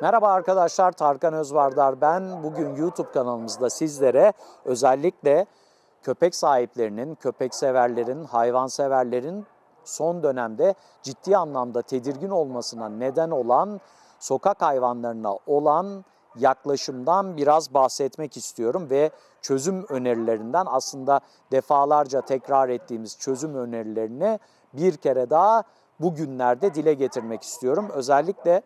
Merhaba arkadaşlar, Tarkan Özvardar ben. Bugün YouTube kanalımızda sizlere özellikle köpek sahiplerinin, köpek severlerin, hayvan severlerin son dönemde ciddi anlamda tedirgin olmasına neden olan sokak hayvanlarına olan yaklaşımdan biraz bahsetmek istiyorum ve çözüm önerilerinden aslında defalarca tekrar ettiğimiz çözüm önerilerini bir kere daha bugünlerde dile getirmek istiyorum. Özellikle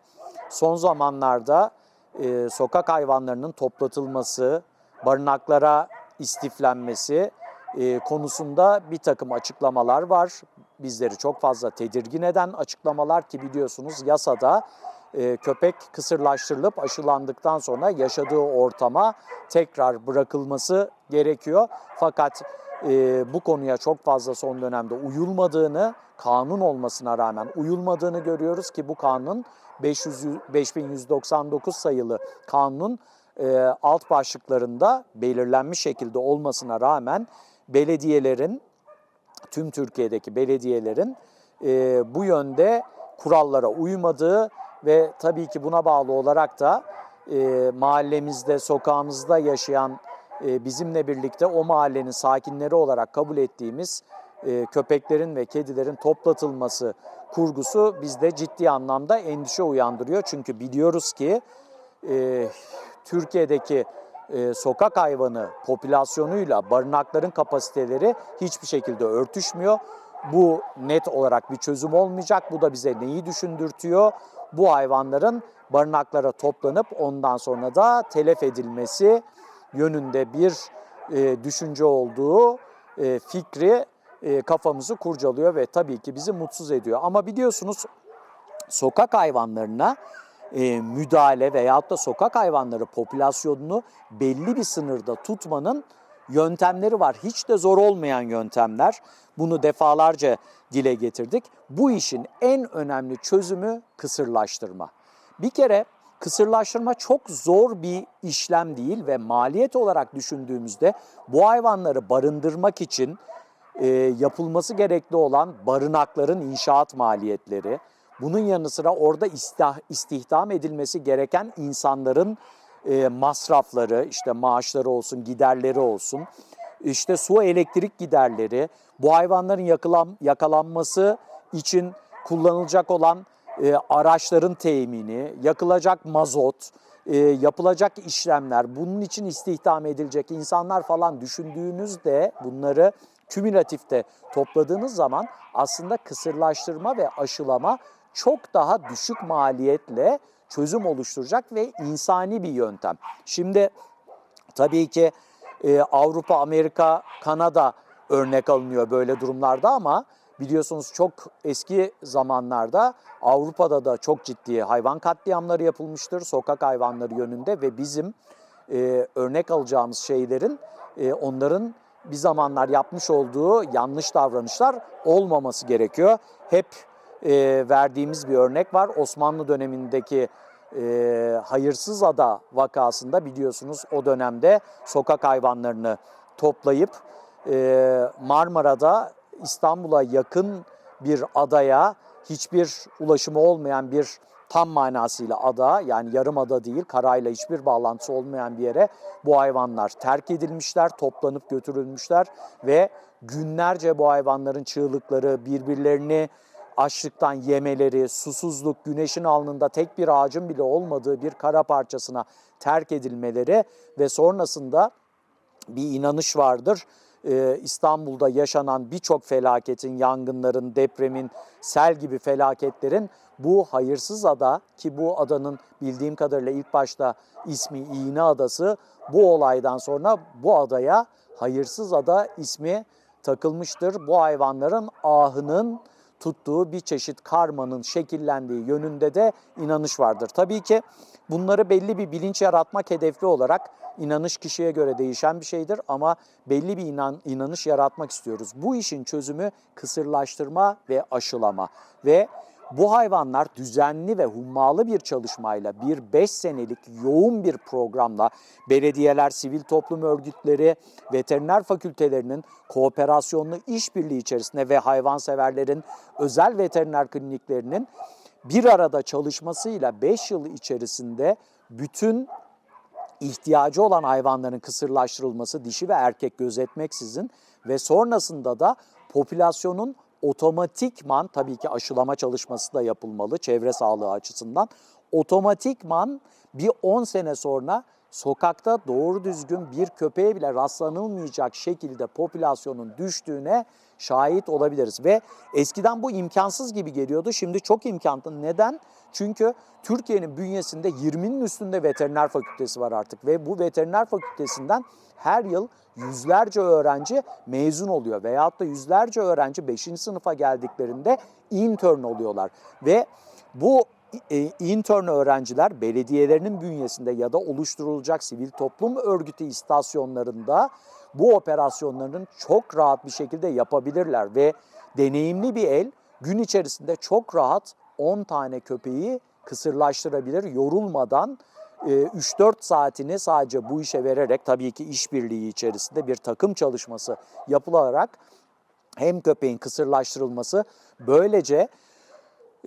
son zamanlarda e, sokak hayvanlarının toplatılması, barınaklara istiflenmesi e, konusunda bir takım açıklamalar var. Bizleri çok fazla tedirgin eden açıklamalar ki biliyorsunuz yasada e, köpek kısırlaştırılıp aşılandıktan sonra yaşadığı ortama tekrar bırakılması gerekiyor. Fakat e, bu konuya çok fazla son dönemde uyulmadığını, kanun olmasına rağmen uyulmadığını görüyoruz ki bu kanun 500, 5199 sayılı kanunun e, alt başlıklarında belirlenmiş şekilde olmasına rağmen belediyelerin, tüm Türkiye'deki belediyelerin e, bu yönde kurallara uymadığı ve tabii ki buna bağlı olarak da e, mahallemizde, sokağımızda yaşayan bizimle birlikte o mahallenin sakinleri olarak kabul ettiğimiz e, köpeklerin ve kedilerin toplatılması kurgusu bizde ciddi anlamda endişe uyandırıyor. Çünkü biliyoruz ki e, Türkiye'deki e, sokak hayvanı popülasyonuyla barınakların kapasiteleri hiçbir şekilde örtüşmüyor. Bu net olarak bir çözüm olmayacak. Bu da bize neyi düşündürtüyor? Bu hayvanların barınaklara toplanıp ondan sonra da telef edilmesi yönünde bir e, düşünce olduğu e, fikri e, kafamızı kurcalıyor ve tabii ki bizi mutsuz ediyor. Ama biliyorsunuz sokak hayvanlarına e, müdahale veyahut da sokak hayvanları popülasyonunu belli bir sınırda tutmanın yöntemleri var. Hiç de zor olmayan yöntemler. Bunu defalarca dile getirdik. Bu işin en önemli çözümü kısırlaştırma. Bir kere kısırlaştırma çok zor bir işlem değil ve maliyet olarak düşündüğümüzde bu hayvanları barındırmak için e, yapılması gerekli olan barınakların inşaat maliyetleri, bunun yanı sıra orada istih, istihdam edilmesi gereken insanların e, masrafları, işte maaşları olsun, giderleri olsun, işte su elektrik giderleri, bu hayvanların yakılan, yakalanması için kullanılacak olan e, araçların temini, yakılacak mazot, e, yapılacak işlemler, bunun için istihdam edilecek insanlar falan düşündüğünüzde bunları kümülatifte topladığınız zaman aslında kısırlaştırma ve aşılama çok daha düşük maliyetle çözüm oluşturacak ve insani bir yöntem. Şimdi tabii ki e, Avrupa, Amerika, Kanada örnek alınıyor böyle durumlarda ama biliyorsunuz çok eski zamanlarda Avrupa'da da çok ciddi hayvan katliamları yapılmıştır sokak hayvanları yönünde ve bizim e, örnek alacağımız şeylerin e, onların bir zamanlar yapmış olduğu yanlış davranışlar olmaması gerekiyor. Hep e, verdiğimiz bir örnek var. Osmanlı dönemindeki e, Hayırsız Ada vakasında biliyorsunuz o dönemde sokak hayvanlarını toplayıp e, Marmara'da İstanbul'a yakın bir adaya hiçbir ulaşımı olmayan bir tam manasıyla ada yani yarım ada değil karayla hiçbir bağlantısı olmayan bir yere bu hayvanlar terk edilmişler, toplanıp götürülmüşler ve günlerce bu hayvanların çığlıkları birbirlerini açlıktan yemeleri, susuzluk, güneşin alnında tek bir ağacın bile olmadığı bir kara parçasına terk edilmeleri ve sonrasında bir inanış vardır. Ee, İstanbul'da yaşanan birçok felaketin, yangınların, depremin, sel gibi felaketlerin bu hayırsız ada ki bu adanın bildiğim kadarıyla ilk başta ismi İğne Adası bu olaydan sonra bu adaya hayırsız ada ismi takılmıştır. Bu hayvanların ahının tuttuğu bir çeşit karmanın şekillendiği yönünde de inanış vardır. Tabii ki bunları belli bir bilinç yaratmak hedefli olarak inanış kişiye göre değişen bir şeydir ama belli bir inan, inanış yaratmak istiyoruz. Bu işin çözümü kısırlaştırma ve aşılama ve bu hayvanlar düzenli ve hummalı bir çalışmayla bir 5 senelik yoğun bir programla belediyeler, sivil toplum örgütleri, veteriner fakültelerinin kooperasyonlu işbirliği içerisinde ve hayvanseverlerin özel veteriner kliniklerinin bir arada çalışmasıyla 5 yıl içerisinde bütün ihtiyacı olan hayvanların kısırlaştırılması dişi ve erkek gözetmeksizin ve sonrasında da popülasyonun otomatikman tabii ki aşılama çalışması da yapılmalı çevre sağlığı açısından. Otomatikman bir 10 sene sonra sokakta doğru düzgün bir köpeğe bile rastlanılmayacak şekilde popülasyonun düştüğüne şahit olabiliriz. Ve eskiden bu imkansız gibi geliyordu. Şimdi çok imkanlı. Neden? Çünkü Türkiye'nin bünyesinde 20'nin üstünde veteriner fakültesi var artık ve bu veteriner fakültesinden her yıl yüzlerce öğrenci mezun oluyor veyahut da yüzlerce öğrenci 5. sınıfa geldiklerinde intern oluyorlar ve bu intern öğrenciler belediyelerinin bünyesinde ya da oluşturulacak sivil toplum örgütü istasyonlarında bu operasyonların çok rahat bir şekilde yapabilirler ve deneyimli bir el gün içerisinde çok rahat 10 tane köpeği kısırlaştırabilir yorulmadan e, 3-4 saatini sadece bu işe vererek tabii ki işbirliği içerisinde bir takım çalışması yapılarak hem köpeğin kısırlaştırılması böylece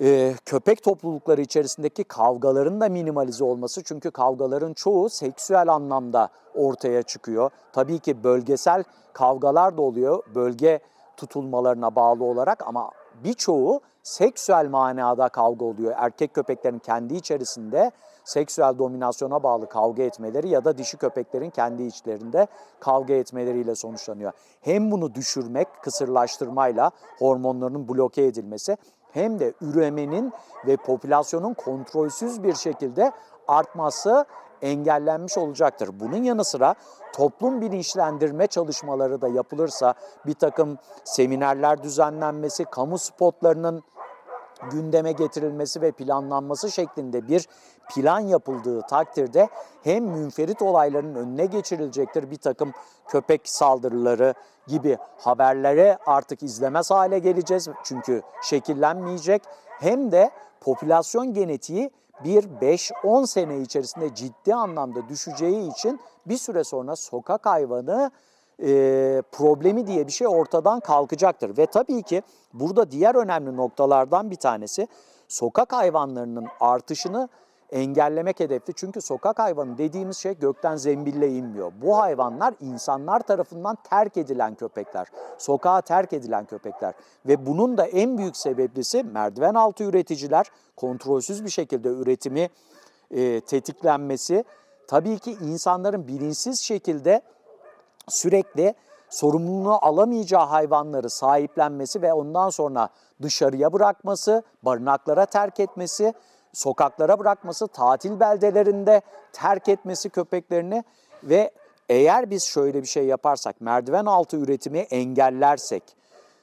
e, köpek toplulukları içerisindeki kavgaların da minimalize olması çünkü kavgaların çoğu seksüel anlamda ortaya çıkıyor. Tabii ki bölgesel kavgalar da oluyor bölge tutulmalarına bağlı olarak ama birçoğu seksüel manada kavga oluyor. Erkek köpeklerin kendi içerisinde seksüel dominasyona bağlı kavga etmeleri ya da dişi köpeklerin kendi içlerinde kavga etmeleriyle sonuçlanıyor. Hem bunu düşürmek kısırlaştırmayla hormonlarının bloke edilmesi hem de üremenin ve popülasyonun kontrolsüz bir şekilde artması engellenmiş olacaktır. Bunun yanı sıra toplum bilinçlendirme çalışmaları da yapılırsa bir takım seminerler düzenlenmesi, kamu spotlarının gündeme getirilmesi ve planlanması şeklinde bir plan yapıldığı takdirde hem münferit olayların önüne geçirilecektir. Bir takım köpek saldırıları gibi haberlere artık izlemez hale geleceğiz çünkü şekillenmeyecek. Hem de popülasyon genetiği bir 5-10 sene içerisinde ciddi anlamda düşeceği için bir süre sonra sokak hayvanı e, problemi diye bir şey ortadan kalkacaktır. Ve tabii ki burada diğer önemli noktalardan bir tanesi sokak hayvanlarının artışını engellemek hedefli. Çünkü sokak hayvanı dediğimiz şey gökten zembille inmiyor. Bu hayvanlar insanlar tarafından terk edilen köpekler. Sokağa terk edilen köpekler. Ve bunun da en büyük sebeplisi merdiven altı üreticiler kontrolsüz bir şekilde üretimi e, tetiklenmesi. Tabii ki insanların bilinçsiz şekilde sürekli sorumluluğunu alamayacağı hayvanları sahiplenmesi ve ondan sonra dışarıya bırakması, barınaklara terk etmesi, sokaklara bırakması, tatil beldelerinde terk etmesi köpeklerini ve eğer biz şöyle bir şey yaparsak, merdiven altı üretimi engellersek,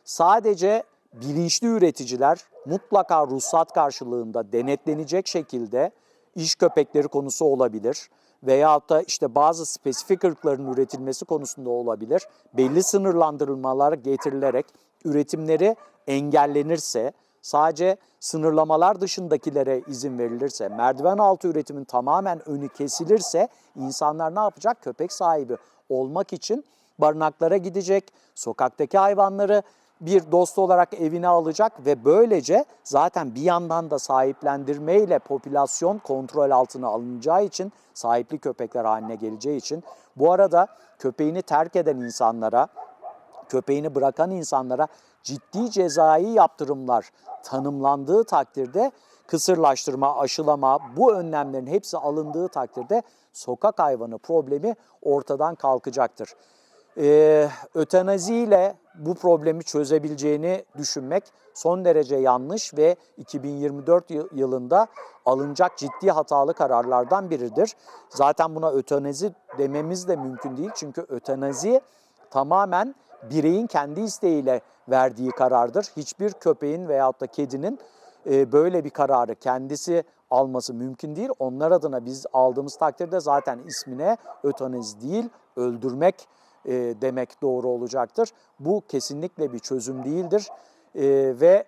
sadece bilinçli üreticiler mutlaka ruhsat karşılığında denetlenecek şekilde iş köpekleri konusu olabilir veyahut da işte bazı spesifik ırkların üretilmesi konusunda olabilir. Belli sınırlandırılmalar getirilerek üretimleri engellenirse, sadece sınırlamalar dışındakilere izin verilirse, merdiven altı üretimin tamamen önü kesilirse insanlar ne yapacak? Köpek sahibi olmak için barınaklara gidecek, sokaktaki hayvanları bir dost olarak evine alacak ve böylece zaten bir yandan da sahiplendirmeyle popülasyon kontrol altına alınacağı için sahipli köpekler haline geleceği için bu arada köpeğini terk eden insanlara, köpeğini bırakan insanlara ciddi cezai yaptırımlar tanımlandığı takdirde kısırlaştırma, aşılama bu önlemlerin hepsi alındığı takdirde sokak hayvanı problemi ortadan kalkacaktır. Ee, ötenaziyle bu problemi çözebileceğini düşünmek son derece yanlış ve 2024 yılında alınacak ciddi hatalı kararlardan biridir. Zaten buna ötenazi dememiz de mümkün değil çünkü ötenazi tamamen bireyin kendi isteğiyle verdiği karardır. Hiçbir köpeğin veyahut da kedinin e, böyle bir kararı kendisi alması mümkün değil. Onlar adına biz aldığımız takdirde zaten ismine ötenazi değil, öldürmek e, demek doğru olacaktır. Bu kesinlikle bir çözüm değildir e, ve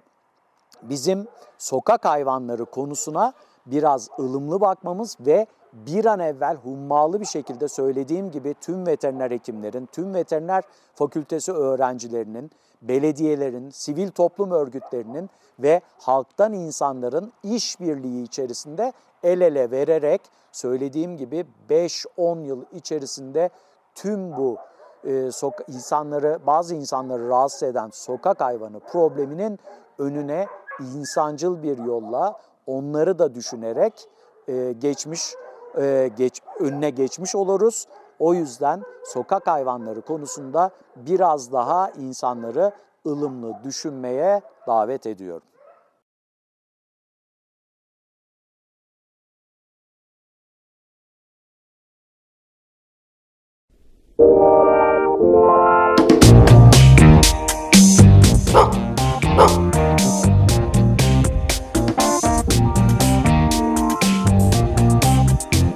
bizim sokak hayvanları konusuna biraz ılımlı bakmamız ve bir an evvel hummalı bir şekilde söylediğim gibi tüm veteriner hekimlerin, tüm veteriner fakültesi öğrencilerinin, belediyelerin, sivil toplum örgütlerinin ve halktan insanların işbirliği içerisinde el ele vererek söylediğim gibi 5-10 yıl içerisinde tüm bu e, soka- insanları bazı insanları rahatsız eden sokak hayvanı probleminin önüne insancıl bir yolla onları da düşünerek e, geçmiş e, geç önüne geçmiş oluruz. O yüzden sokak hayvanları konusunda biraz daha insanları ılımlı düşünmeye davet ediyorum.